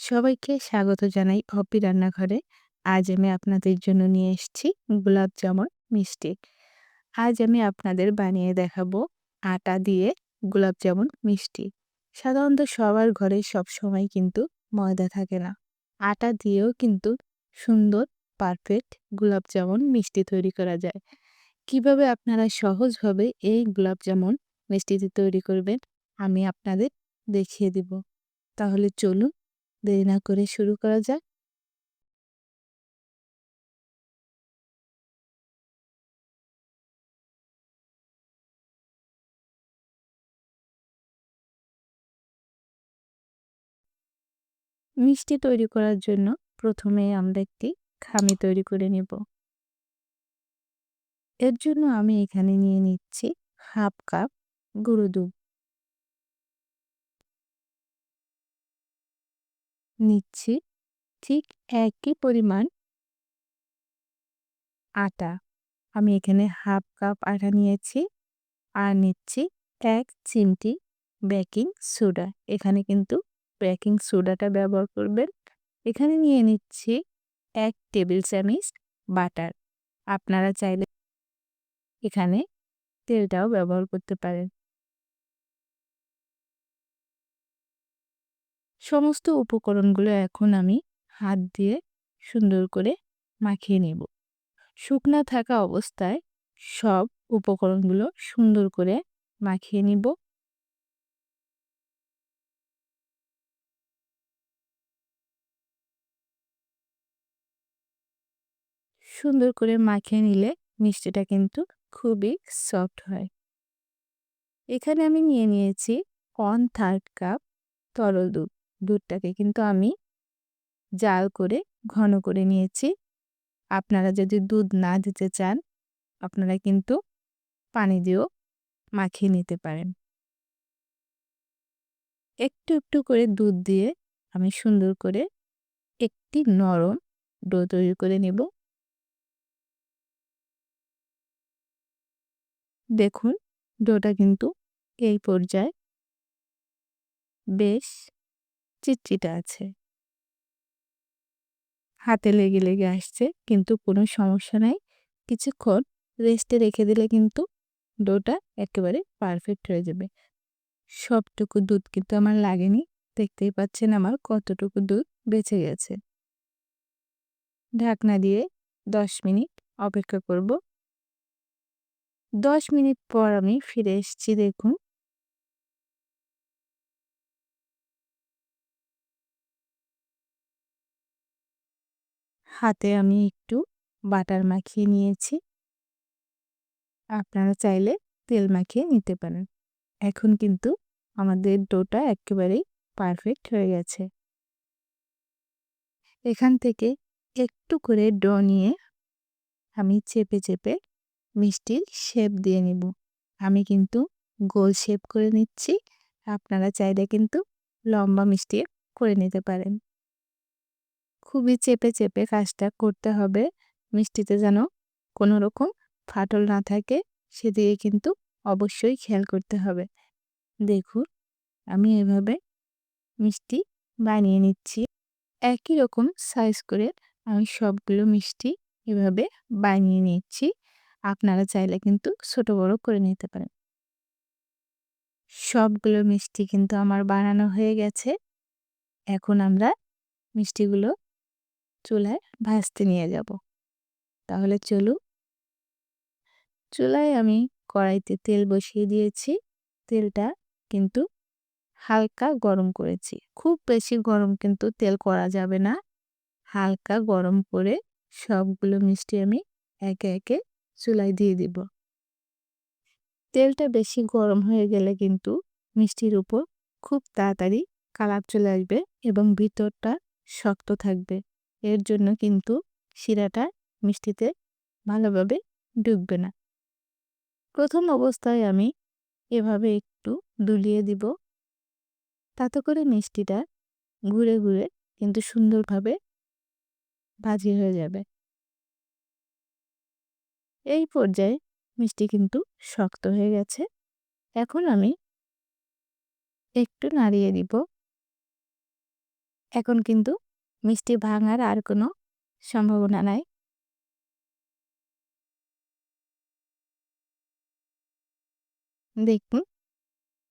সবাইকে স্বাগত জানাই অপি রান্নাঘরে। আজ আমি আপনাদের জন্য নিয়ে এসেছি গোলাপ জামুন মিষ্টি। আজ আমি আপনাদের বানিয়ে দেখাবো আটা দিয়ে গোলাপ জামুন মিষ্টি। সাধারণত সবার ঘরে সব সময় কিন্তু ময়দা থাকে না। আটা দিয়েও কিন্তু সুন্দর পারফেক্ট গোলাপ জামুন মিষ্টি তৈরি করা যায়। কীভাবে আপনারা সহজভাবে এই গোলাপ জামুন মিষ্টিটি তৈরি করবেন আমি আপনাদের দেখিয়ে দিব। তাহলে চলুন দেরি না করে শুরু করা যাক। মিষ্টি তৈরি করার জন্য প্রথমে আমরা একটি খামি তৈরি করে নেব। এর জন্য আমি এখানে নিয়ে নিচ্ছি হাফ কাপ গুঁড়ো দুধ। নিচ্ছি, ঠিক একই পরিমাণ আটা। আমি এখানে হাফ কাপ আটা নিয়েছি আর নিচ্ছি এক চিমটি বেকিং সোডা। এখানে কিন্তু বেকিং সোডাটা ব্যবহার করবেন। এখানে নিয়ে নিচ্ছি এক টেবিল চামিচ বাটার। আপনারা চাইলে এখানে তেলটাও ব্যবহার করতে পারেন। সমস্ত উপকরণগুলো এখন আমি হাত দিয়ে সুন্দর করে মাখিয়ে নেব। শুকনা থাকা অবস্থায় সব উপকরণগুলো সুন্দর করে মাখিয়ে নিব। সুন্দর করে মাখিয়ে নিলে মিষ্টিটা কিন্তু খুবই সফট হয়। এখানে আমি নিয়ে নিয়েছি ওয়ান থার্ড কাপ তরল দুধ। দুধটাকে কিন্তু আমি জাল করে, ঘন করে নিয়েছি। আপনারা যদি দুধ না দিতে চান, আপনারা কিন্তু পানি দিয়েও মাখিয়ে নিতে পারেন। একটু একটু করে দুধ দিয়ে আমি সুন্দর করে একটি নরম ডো তৈরি করে নেব। দেখুন, ডোটা কিন্তু এই পর্যায়ে বেশ চিটচিটা আছে। হাতে লেগে লেগে আসছে, কিন্তু কোনো সমস্যা নাই। কিছুক্ষণ রেস্টে রেখে দিলে কিন্তু ডোটা একেবারে পারফেক্ট হয়ে যাবে। সবটুকু দুধ কিন্তু আমার লাগেনি। দেখতেই পাচ্ছেন আমার কতটুকু দুধ বেঁচে গেছে। ঢাকনা দিয়ে দশ মিনিট অপেক্ষা করব। দশ মিনিট পর আমি ফিরে এসেছি, দেখুন। হাতে আমি একটু বাটার মাখিয়ে নিয়েছি। আপনারা চাইলে তেল মাখিয়ে নিতে পারেন। এখন কিন্তু আমাদের ডোটা একেবারেই পারফেক্ট হয়ে গেছে। এখান থেকে একটু করে ডো নিয়ে আমি চেপে চেপে মিষ্টির শেপ দিয়ে নিব। আমি কিন্তু গোল শেপ করে নিচ্ছি। আপনারা চাইলে কিন্তু লম্বা মিষ্টি করে নিতে পারেন। খুবই চেপে চেপে কাজটা করতে হবে। মিষ্টিতে যেন কোনো রকম ফাটল না থাকে, সেদিকে কিন্তু অবশ্যই খেয়াল করতে হবে। দেখুন, আমি এভাবে মিষ্টি বানিয়ে নিচ্ছি। একই রকম সাইজ করে আমি সবগুলো মিষ্টি এভাবে বানিয়ে নিচ্ছি। আপনারা চাইলে কিন্তু ছোট, বড় করে নিতে পারেন। সবগুলো মিষ্টি কিন্তু আমার বানানো হয়ে গেছে। এখন আমরা মিষ্টিগুলো চুলায় ভাজতে নিয়ে যাব। তাহলে চলু চুলায় আমি কড়াইতে তেল বসিয়ে দিয়েছি। তেলটা কিন্তু হালকা গরম করেছি। খুব বেশি গরম কিন্তু তেল করা যাবে না। হালকা গরম করে সবগুলো মিষ্টি আমি একে একে চুলায় দিয়ে দিব। তেলটা বেশি গরম হয়ে গেলে কিন্তু মিষ্টির উপর খুব তাড়াতাড়ি কালার চলে আসবে এবং ভিতরটা শক্ত থাকবে। এর জন্য কিন্তু শিরাটা মিষ্টিতে ভালোভাবে ডুববে না। প্রথম অবস্থায় আমি এভাবে একটু দুলিয়ে দিব। তাতে করে মিষ্টিটা ঘুরে ঘুরে কিন্তু সুন্দরভাবে ভাজি হয়ে যাবে। এই পর্যায়ে মিষ্টি কিন্তু শক্ত হয়ে গেছে। এখন আমি একটু নাড়িয়ে দিব। এখন কিন্তু মিষ্টি ভাঙার আর কোনো সম্ভাবনা নাই। দেখুন,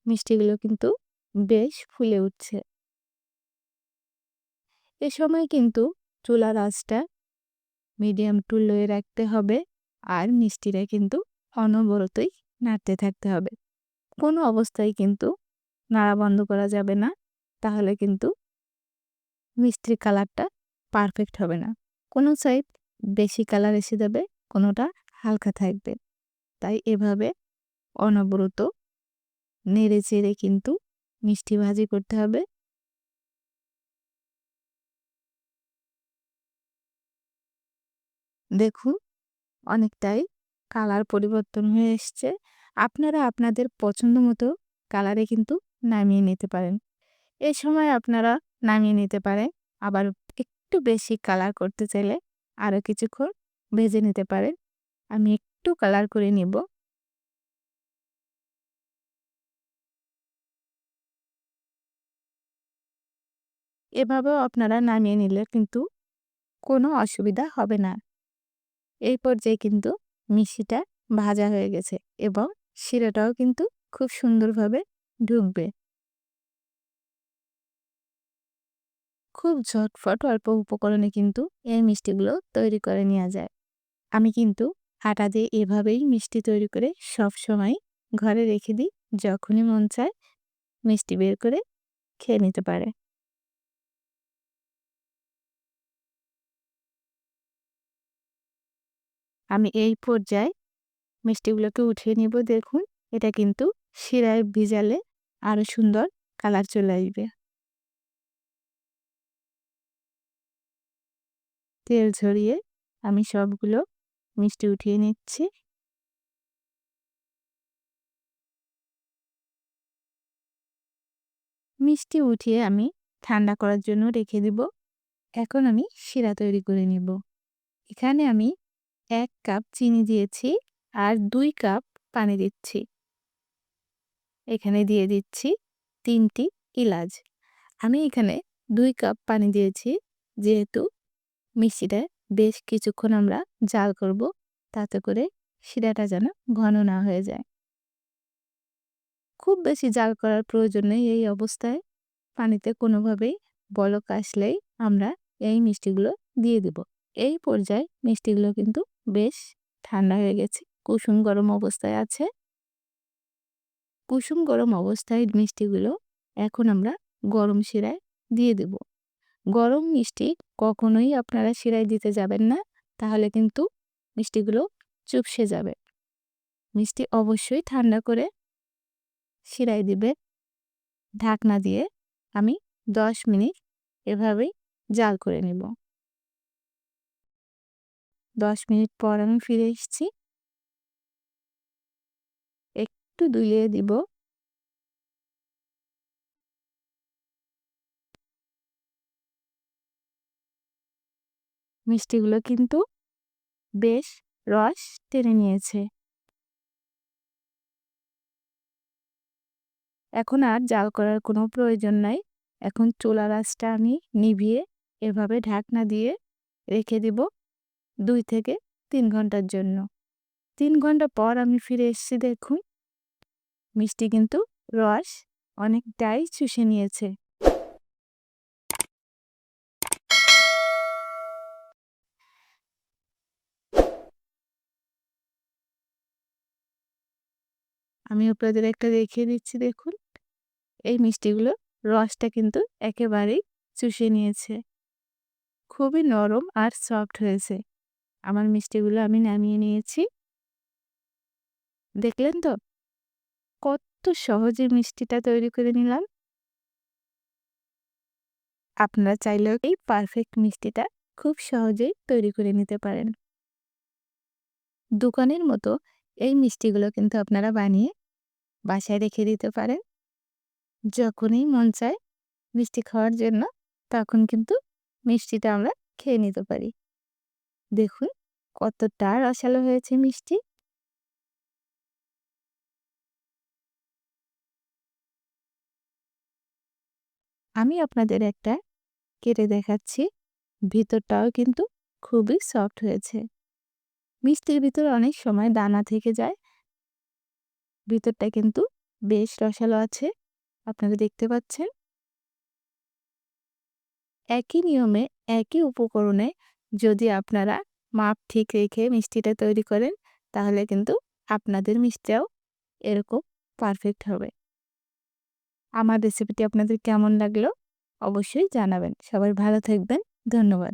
মিষ্টিগুলো কিন্তু বেশ ফুলে উঠছে। এ সময় কিন্তু চুলার আঁচটা মিডিয়াম টু লোয়ে রাখতে হবে আর মিষ্টিটা কিন্তু অনবরতই নাড়তে থাকতে হবে। কোনো অবস্থায় কিন্তু নাড়া বন্ধ করা যাবে না, তাহলে কিন্তু মিষ্টির কালারটা পারফেক্ট হবে না। কোনো সাইড বেশি কালার এসে যাবে, কোনোটা হালকা থাকবে। তাই এভাবে অনবরত নেড়ে চেড়ে কিন্তু মিষ্টি ভাজি করতে হবে। দেখুন, অনেকটাই কালার পরিবর্তন হয়ে এসছে। আপনারা আপনাদের পছন্দ মতো কালারে কিন্তু নামিয়ে নিতে পারেন। এই সময় আপনারা নামিয়ে নিতে পারেন আবার একটু বেশি কালার করতে চাইলে আরও কিছুক্ষণ ভেজে নিতে পারেন আমি একটু কালার করে নিব। এভাবেও আপনারা নামিয়ে নিলে কিন্তু কোনো অসুবিধা হবে না। এই পর্যায়ে কিন্তু মিষ্টিটা ভাজা হয়ে গেছে এবং শিরাটাও কিন্তু খুব সুন্দরভাবে ঢুকবে। খুব ঝটফট অল্প উপকরণে কিন্তু এই মিষ্টিগুলো তৈরি করে নেওয়া যায়। আমি কিন্তু আটা দিয়ে এভাবেই মিষ্টি তৈরি করে সব সময় ঘরে রেখে দিই, যখনই মন চায় মিষ্টি বের করে খেয়ে নিতে পারে। আমি এই পর্যায়ে মিষ্টিগুলোকে উঠিয়ে নিব, দেখুন, এটা কিন্তু শিরায় ভিজালে আরও সুন্দর কালার চলে আসবে। তেল ঝরিয়ে আমি সবগুলো মিষ্টি উঠিয়ে নিচ্ছি। মিষ্টি উঠিয়ে আমি ঠান্ডা করার জন্য রেখে দিব। এখন আমি শিরা তৈরি করে নিব। এখানে আমি এক কাপ চিনি দিয়েছি আর দুই কাপ পানি দিচ্ছি। এখানে দিয়ে দিচ্ছি তিনটি ইলাচ। আমি এখানে দুই কাপ পানি দিয়েছি, যেহেতু মিষ্টিটা বেশ কিছুক্ষণ আমরা জাল করব, তাতে করে শিরাটা যেন ঘন না হয়ে যায়। খুব বেশি জাল করার প্রয়োজন নেই এই অবস্থায়। পানিতে কোনোভাবেই বলক আসলেই আমরা এই মিষ্টিগুলো দিয়ে দেব। এই পর্যায়ে মিষ্টিগুলো কিন্তু বেশ ঠান্ডা হয়ে গেছে, কুসুম গরম অবস্থায় আছে। কুসুম গরম অবস্থায় মিষ্টিগুলো এখন আমরা গরম শিরায় দিয়ে দেব। গরম মিষ্টি কখনোই আপনারা শিরায় দিতে যাবেন না, তাহলে কিন্তু মিষ্টিগুলো চুপসে যাবে। মিষ্টি অবশ্যই ঠান্ডা করে শিরায় দিবে। ঢাকনা দিয়ে আমি দশ মিনিট এভাবেই জাল করে নেব। দশ মিনিট পর আমি ফিরে এসেছি। একটু দুলিয়ে দিব। মিষ্টিগুলো কিন্তু বেশ রস টেনে নিয়েছে। এখন আর জাল করার কোনো প্রয়োজন নাই। এখন চুলার আঁচটা আমি নিভিয়ে এভাবে ঢাকনা দিয়ে রেখে দিব দুই থেকে তিন ঘণ্টার জন্য। তিন ঘণ্টা পর আমি ফিরে এসেছি, দেখুন। মিষ্টি কিন্তু রস অনেকটাই চুষে নিয়েছে। আমি আপনাদের একটা দেখিয়ে দিচ্ছি, দেখুন। এই মিষ্টিগুলো রসটা কিন্তু একেবারেই চুষে নিয়েছে। খুবই নরম আর সফট হয়েছে। আমার মিষ্টিগুলো আমি নামিয়ে নিয়েছি। দেখলেন তো? কত সহজে মিষ্টিটা তৈরি করে নিলাম। আপনারা চাইলেও এই পারফেক্ট মিষ্টিটা খুব সহজেই তৈরি করে নিতে পারেন। দোকানের মতো এই মিষ্টিগুলো কিন্তু আপনারা বানিয়ে বাসায় রেখে দিতে পারেন যখনই মন চায় মিষ্টি খাওয়ার জন্য, তখন কিন্তু মিষ্টিটা আমরা খেয়ে নিতে পারি। দেখুন, কতটা রসালো হয়েছে মিষ্টি। আমি আপনাদের একটা কেটে দেখাচ্ছি। ভিতরটাও কিন্তু খুবই সফট হয়েছে। মিষ্টির ভিতর অনেক সময় দানা থেকে যায় ভিতরটা কিন্তু বেশ রসালো আছে। আপনারা দেখতে পাচ্ছেন। একই নিয়মে, একই উপকরণে যদি আপনারা মাপ ঠিক রেখে মিষ্টিটা তৈরি করেন, তাহলে কিন্তু আপনাদের মিষ্টিটাও এরকম পারফেক্ট হবে। আমার রেসিপিটি আপনাদের কেমন লাগল? অবশ্যই জানাবেন। সবাই ভালো থাকবেন। ধন্যবাদ।